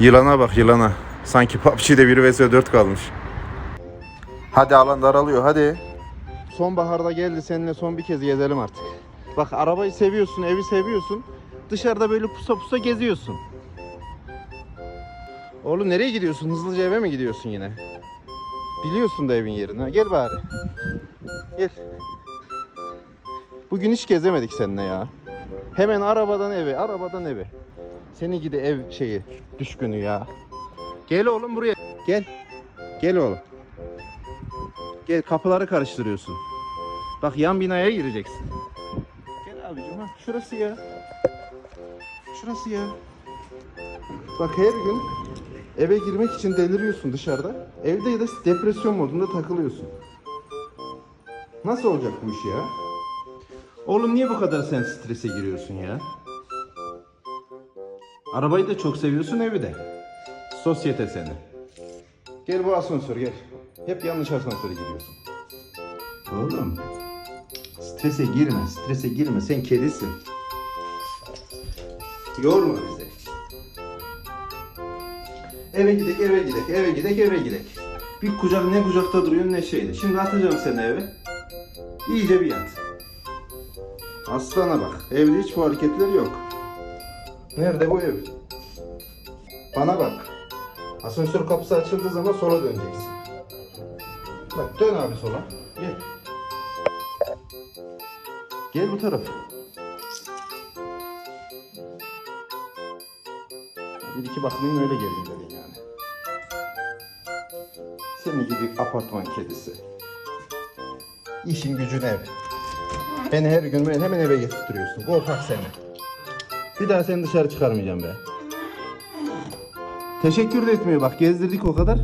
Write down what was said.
Yılana bak yılana. Sanki PUBG'de 1 vs 4 kalmış. Hadi alan daralıyor hadi. Sonbaharda geldi seninle son bir kez gezelim artık. Bak arabayı seviyorsun, evi seviyorsun. Dışarıda böyle pusa pusa geziyorsun. Oğlum nereye gidiyorsun? Hızlıca eve mi gidiyorsun yine? Biliyorsun da evin yerini. Gel bari. Gel. Bugün hiç gezemedik seninle ya. Hemen arabadan eve, arabadan eve. Seni gidi ev şeyi, düşkünü ya. Gel oğlum buraya. Gel. Gel oğlum. Gel kapıları karıştırıyorsun. Bak yan binaya gireceksin. Gel abicim ha. Şurası ya. Şurası ya. Bak her gün eve girmek için deliriyorsun dışarıda. Evde ya da depresyon modunda takılıyorsun. Nasıl olacak bu iş ya? Oğlum niye bu kadar sen strese giriyorsun ya? Arabayı da çok seviyorsun evi de. Sosyete seni. Gel bu asansör gel. Hep yanlış asansöre gidiyorsun. Oğlum. Strese girme, strese girme. Sen kedisin. Yorma bizi. Eve gidek, eve gidek, eve gidek, eve gidek. Bir kucak ne kucakta duruyorsun ne şeyde. Şimdi atacağım seni eve. İyice bir yat. Aslana bak. Evde hiç bu hareketler yok. Nerede bu ev? Bana bak. Asansör kapısı açıldığı zaman sola döneceksin. Bak dön abi sola. Gel. Gel bu tarafa. Bir iki bakmayın öyle gelin dedin yani. Seni gidi apartman kedisi. İşin gücün ev. Beni her gün hemen eve getirtiyorsun. Korkak seni. Bir daha seni dışarı çıkarmayacağım be. Teşekkür de etmiyor bak gezdirdik o kadar.